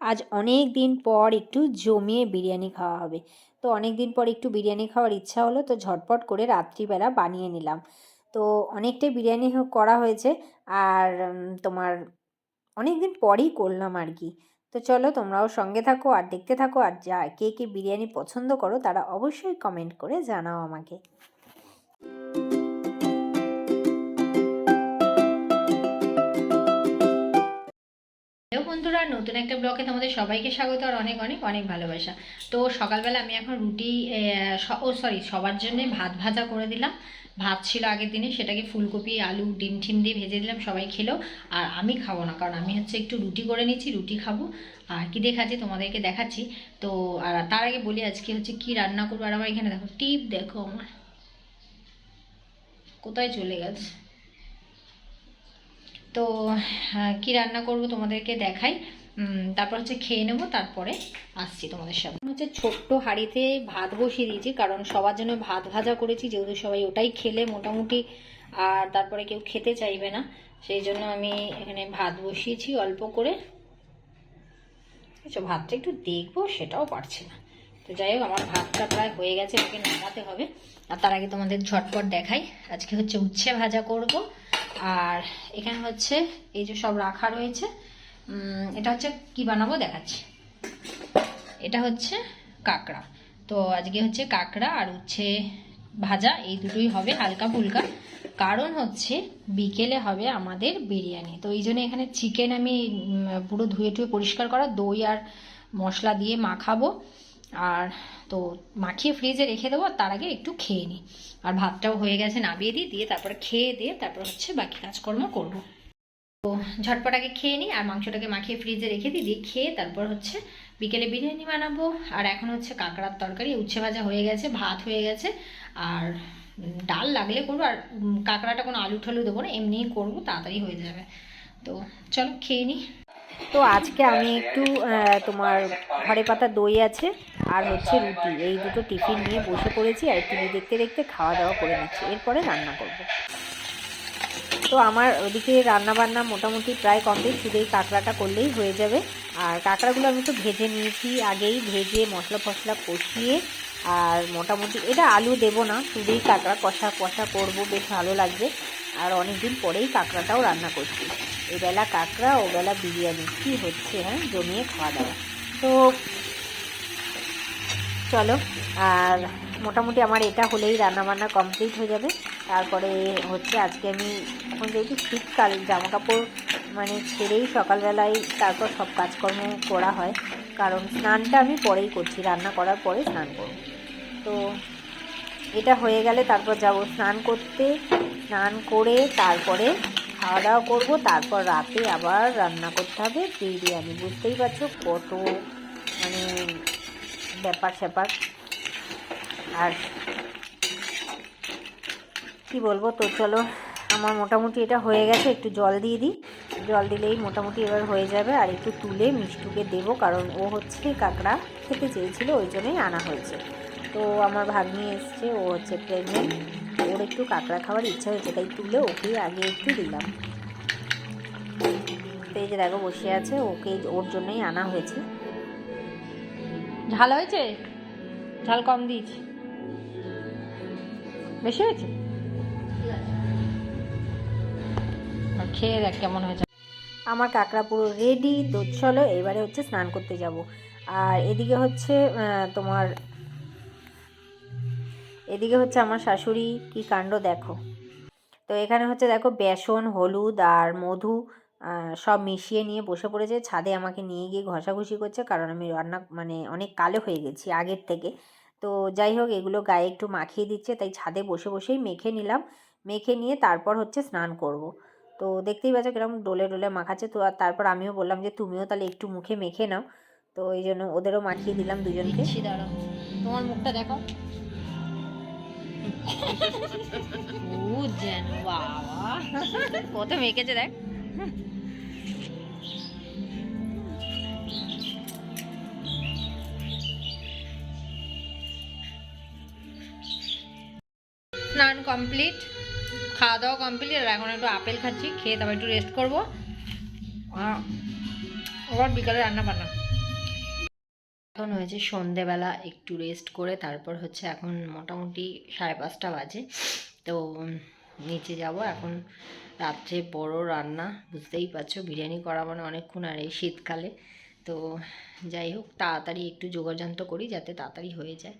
আজ অনেক দিন পর একটু জমিয়ে বিরিয়ানি খাওয়া হবে। তো অনেক দিন পর একটু বিরিয়ানি খাওয়ার ইচ্ছা হলো, তো ঝটপট করে রাত্রিবেলা বানিয়ে নিলাম। তো অনেকটাই বিরিয়ানি করা হয়েছে আর তোমার অনেক দিন পরেই করলাম আর কি। তো চলো তোমরাও সঙ্গে থাকো আর দেখতে থাকো আর যা, কে কে বিরিয়ানি পছন্দ করো তারা অবশ্যই কমেন্ট করে জানাও আমাকে। বন্ধুরা, নতুন একটা ব্লগে তোমাদের সবাইকে স্বাগত আর অনেক অনেক অনেক ভালোবাসা। তো সকালবেলা আমি এখন রুটি ও সরি সবার জন্য ভাত ভাজা করে দিলাম। ভাত ছিল আগের দিনে, সেটাকে ফুলকপি, আলু, ডিম ঠিম দিয়ে ভেজে দিলাম, সবাই খেলো। আর আমি খাব না, কারণ আমি হচ্ছে একটু রুটি করে নিচ্ছি, রুটি খাব। আর কী দেখাচ্ছি তোমাদেরকে দেখাচ্ছি। তো, আর তার আগে বলি আজকে হচ্ছে কি রান্না করব, আর আমার এখানে দেখো, টিপ দেখো আমার। কোথায় চলে গেছে? তো কি রান্না করব তোমাদেরকে দেখাই। তারপর হচ্ছে খেয়ে নেব, তারপরে আসছি তোমাদের সামনে। হচ্ছে ছোট্ট হাঁড়িতে ভাত বসিয়ে দিয়েছি, কারণ সবার জন্য ভাত ভাজা করেছি, যেহেতু সবাই ওটাই খেলে মোটামুটি, আর তারপরে কেউ খেতে চাইবে না। সেই জন্য আমি এখানে ভাত বসিয়েছি অল্প করে। আচ্ছা ভাতটা একটু দেখব, সেটাও পারছি না। তো যাই হোক, আমার ভাতটা প্রায় হয়ে গেছে ওকে নামাতে হবে। আর তার আগে তোমাদের ঝটপট দেখাই। আজকে হচ্ছে উচ্ছে ভাজা করব। আর এখানে হচ্ছে এই যে সব রাখা রয়েছে এটা হচ্ছে কি বানাবো দেখাচ্ছি। এটা হচ্ছে কাঁকড়া। তো আজকে হচ্ছে কাঁকড়া আর উচ্ছে ভাজা, এই দুটোই হবে হালকা ফুলকা। কারণ হচ্ছে বিকেলে হবে আমাদের বিরিয়ানি। তো এই জন্য এখানে চিকেন আমি পুরো ধুয়ে টুয়ে পরিষ্কার করা, দই আর মশলা দিয়ে মাখাবো। আর তো মাখিয়ে ফ্রিজে রেখে দেবো, আর তার আগে একটু খেয়ে নিই। আর ভাতটাও হয়ে গেছে, নামিয়ে দিই, দিয়ে তারপরে খেয়ে দিয়ে তারপর হচ্ছে বাকি কাজকর্ম করব। তো ঝটপট আগে খেয়ে নিই, আর মাংসটাকে মাখিয়ে ফ্রিজে রেখে দিই, দিয়ে খেয়ে তারপর হচ্ছে বিকেলে বিরিয়ানি বানাবো। আর এখন হচ্ছে কাঁকড়ার তরকারি, উচ্ছে ভাজা হয়ে গেছে, ভাত হয়ে গেছে। আর ডাল লাগলে করব, আর কাঁকড়াটা কোনো আলু ঠালু দেবো না, এমনিই করব, তাড়াতাড়ি হয়ে যাবে। তো চলো খেয়ে নিই। তো আজকে আমি একটু তোমার ঘরে পাতা দই আছে আর হচ্ছে রুটি। এই দুটো টিফিন নিয়ে বসে পড়েছি আর টিভি দেখতে দেখতে খাওয়া দাওয়া করে নিচ্ছি। এরপরে রান্না করব। তো আমার ওদিকে রান্না বান্না মোটামুটি প্রায় কমপ্লিট। শুধু এই কাঁকড়াটা করলেই হয়ে যাবে। আর কাঁকড়াগুলো আমি তো ভেজে নিয়েছি। আগেই ভেজে মশলা ফসলা কষিয়ে আর মোটামুটি এটা আলু দেবো না। শুধুই কাঁকড়া কষা কষা করব। বেশ ভালো লাগবে। আর অনেক দিন পরেই কাঁকড়াটাও রান্না করছি। এবেলা কাঁকড়া, ওবেলা বিরিয়ানি। কী হচ্ছে হ্যাঁ? জমিয়ে খাওয়া দাওয়া তো চলো, আর মোটামুটি আমার এটা হলেই রান্নাবান্না কমপ্লিট হয়ে যাবে। তারপরে হচ্ছে আজকে আমি, এখন যেহেতু শীতকাল জামা কাপড় মানে ছেড়েই সকালবেলায় তারপর সব কাজকর্ম করা হয়, কারণ স্নানটা আমি পরেই করছি, রান্না করার পরে স্নান করব। তো এটা হয়ে গেলে তারপর যাব স্নান করতে। স্নান করে তারপরে খাওয়া দাওয়া করব, তারপর রাতে আবার রান্না করতে হবে বিরিয়ানি। বুঝতেই পারছ কত মানে ব্যাপার স্যাপার। আর কি বলব তো, চলো, আমার মোটামুটি এটা হয়ে গেছে, একটু জল দিয়ে দিই। জল দিলেই মোটামুটি এবার হয়ে যাবে, আর একটু তুলে মিষ্টুকে দেবো, কারণ ও হচ্ছে কাঁকড়া খেতে চেয়েছিল, ওই জন্যই আনা হয়েছে। তো আমার ভাগ্নি এসছে, ও হচ্ছে প্রেগনেন্ট ওর একটু কাঁকড়া খাওয়ার ইচ্ছা হয়েছে, তাই তুলে ওকেই আগে একটু দিলাম। তো যে দেখো, বসে আছে, ওকে ওর জন্যই আনা হয়েছে। ঝাল হয়েছে? ঝাল কম দিয়েছি। বেশি হয়েছে? খেয়ে দেখ কেমন হয়েছে। আমার কাঁকড়া পুরো রেডি তো চলো, এবারে হচ্ছে স্নান করতে যাব। আর এদিকে হচ্ছে তোমার, এদিকে হচ্ছে আমার শাশুড়ি কি কাণ্ড দেখো। তো এখানে হচ্ছে দেখো বেসন, হলুদ আর মধু। সব মিশিয়ে নিয়ে বসে পড়েছে। ছাদে আমাকে নিয়ে গিয়ে ঘষাঘষি করছে কারণ আমি রান্না মানে অনেক কালো হয়ে গেছি আগের থেকে। তো যাই হোক এগুলো গায়ে একটু মাখিয়ে দিচ্ছে তাই ছাদে বসে বসেই মেখে নিলাম। মেখে নিয়ে তারপর হচ্ছে স্নান করব। তো দেখতেই পাচ্ছ কীরকম ডোলে ডোলে মাখাচ্ছে। তো আর তারপর আমিও বললাম যে তুমিও তাহলে একটু মুখে মেখে নাও। তো এই জন্য ওদেরও মাখিয়ে দিলাম দুজনকে। দাঁড়াও। তোমার মুখটা দেখো। ও যেন বাবা। কত মেখেছে দেখ। স্নান কমপ্লিট, খাওয়া দাওয়া কমপ্লিট, আর এখন একটু আপেল খাচ্ছি, খেয়ে তারপর একটু রেস্ট করব। আবার বিকালে রান্না বান্না। এখন হয়েছে সন্ধেবেলা, একটু রেস্ট করে তারপর হচ্ছে এখন মোটামুটি সাড়ে পাঁচটা বাজে। তো নিচে যাব। এখন রাত্রে বড় রান্না, বুঝতেই পারছ, বিরিয়ানি করা মানে অনেকক্ষণ আর এই শীতকালে। তো যাই হোক, তাড়াতাড়ি একটু যোগাযন্ত্র করি যাতে তাড়াতাড়ি হয়ে যায়।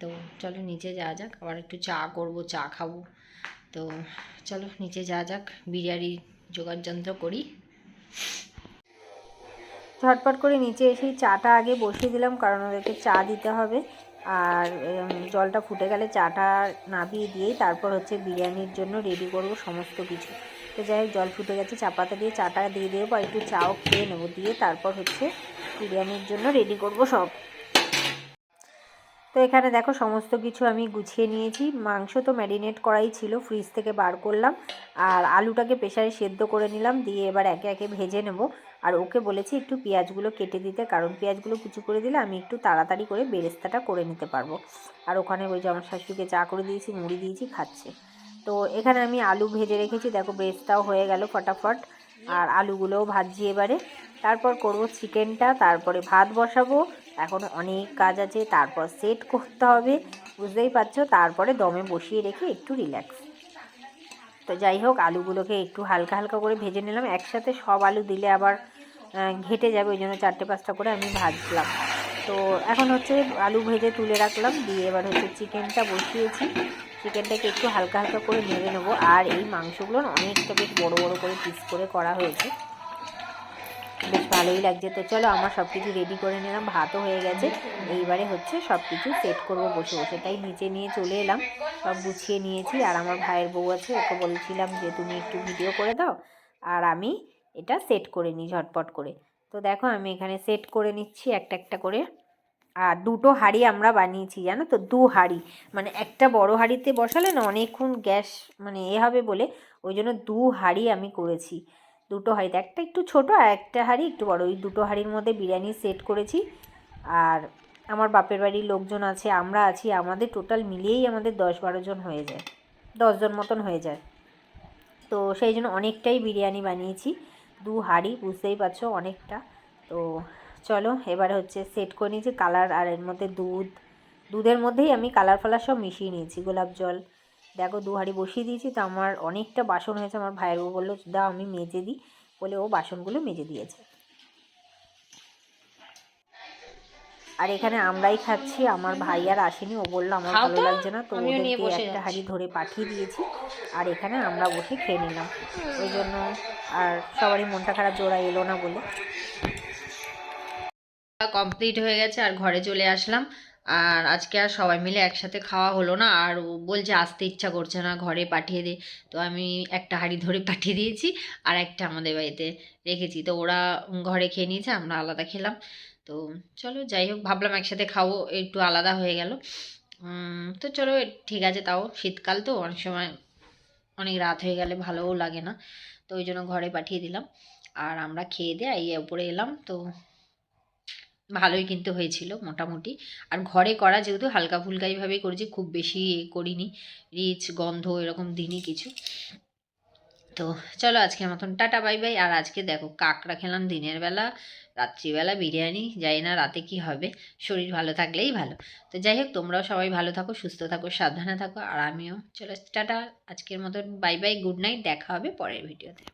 তো চলো নিচে যাওয়া যাক, আবার একটু চা করব, চা খাব। তো চলো নিচে যাওয়া যাক, বিরিয়ানি যোগাযন্ত্র করি। ঝটপট করে নিচে এসেই চাটা আগে বসিয়ে দিলাম, কারণ ওদেরকে চা দিতে হবে। আর জলটা ফুটে গেলে চাটা নাবিয়ে দিয়েই তারপর হচ্ছে বিরিয়ানির জন্য রেডি করব সমস্ত কিছু। তো যাই হোক, জল ফুটে গেছে, চা পাতা দিয়ে চাটা দিয়ে দেবো আর একটু চাও খেয়ে নেব দিয়ে তারপর হচ্ছে বিরিয়ানির জন্য রেডি করব সব। তো এখানে দেখো সমস্ত কিছু আমি গুছিয়ে নিয়েছি। মাংস তো ম্যারিনেট করাই ছিল ফ্রিজ থেকে বার করলাম। আর আলুটাকে প্রেশারে সেদ্ধ করে নিলাম, দিয়ে এবার একে একে ভেজে নেব। আর ওকে বলেছি একটু পেঁয়াজগুলো কেটে দিতে, কারণ পেঁয়াজগুলো কুচি করে দিলে আমি একটু তাড়াতাড়ি করে বেরেস্তাটা করে নিতে পারব। আর ওখানে ওই যে আমার শাশুড়িকে চা করে দিয়েছি, মুড়ি দিয়েছি, খাচ্ছে। তো এখানে আমি আলু ভেজে রেখেছি, দেখো বেরেস্তাও হয়ে গেল ফটাফট। আর আলুগুলোও ভাজছি এবারে। তারপর করব চিকেনটা, তারপরে ভাত বসাবো। এখন অনেক কাজ আছে, তারপর সেট করতে হবে, বুঝতেই পারছ? তারপরে দমে বসিয়ে রেখে একটু রিল্যাক্স তো যাই হোক, আলুগুলোকে একটু হালকা হালকা করে ভেজে নিলাম। একসাথে সব আলু দিলে আবার ঘেটে যাবে, ওই জন্য চারটে পাঁচটা করে আমি ভাজলাম। তো এখন হচ্ছে আলু ভেজে তুলে রাখলাম, দিয়ে এবার হচ্ছে চিকেনটা বসিয়েছি। চিকেনটাকে একটু হালকা হালকা করে নেড়ে নেব। আর এই মাংসগুলো অনেকটা বেশ বড়ো বড়ো করে পিস করে করা হয়েছে। বেশ ভালোই লাগছে। তো চলো আমার সব কিছু রেডি করে নিলাম, ভাতও হয়ে গেছে। এইবারে হচ্ছে সব কিছু সেট করব বসে বসে। তাই নিচে নিয়ে চলে এলাম। সব গুছিয়ে নিয়েছি। আর আমার ভাইয়ের বউ আছে, ওকে বলছিলাম যে তুমি একটু ভিডিও করে দাও। আর আমি এটা সেট করে নিই ঝটপট করে। তো দেখো আমি এখানে সেট করে নিচ্ছি একটা একটা করে। আর দুটো হাঁড়ি আমরা বানিয়েছি, জানো তো? দু হাঁড়ি। মানে একটা বড় হাঁড়িতে বসালে না অনেকক্ষণ গ্যাস মানে এ হবে বলে। ওই জন্য দু হাঁড়ি আমি করেছি। দুটো হাঁড়িতে, একটা একটু ছোট আর একটা হাঁড়ি একটু বড়। ওই দুটো হাঁড়ির মধ্যে বিরিয়ানি সেট করেছি। আর আমার বাপের বাড়ির লোকজন আছে, আমরা আছি, আমাদের টোটাল মিলিয়েই আমাদের দশ বারো জন হয়ে যায় দশজন মতন হয়ে যায়। তো সেই জন্য অনেকটাই বিরিয়ানি বানিয়েছি। দু হাঁড়ি, বুঝতেই পারছ অনেকটা। তো চলো, এবার হচ্ছে সেট করে নিয়েছি কালার, আর এর মধ্যে দুধ। দুধের মধ্যেই আমি কালার ফালার সব মিশিয়ে নিয়েছি, গোলাপ জল। দেখো দু হাঁড়ি বসিয়ে দিয়েছি তো আমার অনেকটা বাসন হয়েছে। আমার ভাইয়ের বউ বলল দাও আমি মেজে দিই। বলে ও বাসনগুলো মেজে দিয়েছে। আর এখানে আমরাই খাচ্ছি আমার ভাই আর আসেনি। ও বলল আমার ভালো লাগছে না। তো ওদেরকে একটা। হাঁড়ি ধরে পাঠিয়ে দিয়েছি আর এখানে আমরা বসে খেয়ে নিলাম। ওই জন্য আর সবারই মনটা খারাপ জোড়া এলো না বলে। কমপ্লিট হয়ে গেছে আর ঘরে চলে আসলাম। আর আজকে আর সবাই মিলে একসাথে খাওয়া হলো না, আর ও বলছে আসতে ইচ্ছা করছে না, ঘরে পাঠিয়ে দে। তো আমি একটা হাঁড়ি ধরে পাঠিয়ে দিয়েছি আর একটা আমাদের বাড়িতে রেখেছি। তো ওরা ঘরে খেয়ে নিয়েছে, আমরা আলাদা খেলাম। তো চলো যাই হোক, ভাবলাম একসাথে খাব, একটু আলাদা হয়ে গেল। তো চলো ঠিক আছে তাও, শীতকাল তো অনেক সময় অনেক রাত হয়ে গেলে ভালোও লাগে না। তো ওই জন্য ঘরে পাঠিয়ে দিলাম। আর আমরা খেয়ে দিয়ে এই উপরে এলাম। তো ভালোই কিন্তু হয়েছিল মোটামুটি। আর ঘরে করা যেহেতু হালকা ফুলকাইভাবেই করেছি, খুব বেশি এ করিনি। রিচ, গন্ধ এরকম দিনই কিছু। তো চলো আজকে মতন টাটা, বাই বাই। আর আজকে দেখো কাকড়া খেলাম দিনের বেলা, রাত্রিবেলা বিরিয়ানি যাই না রাতে কি হবে। শরীর ভালো থাকলেই ভালো। তো যাই হোক, তোমরাও সবাই ভালো থাকো, সুস্থ থাকো, সাবধানে থাকো। আর আমিও চলো টাটা, আজকের মতন, বাই বাই, গুড নাইট, দেখা হবে পরের ভিডিওতে।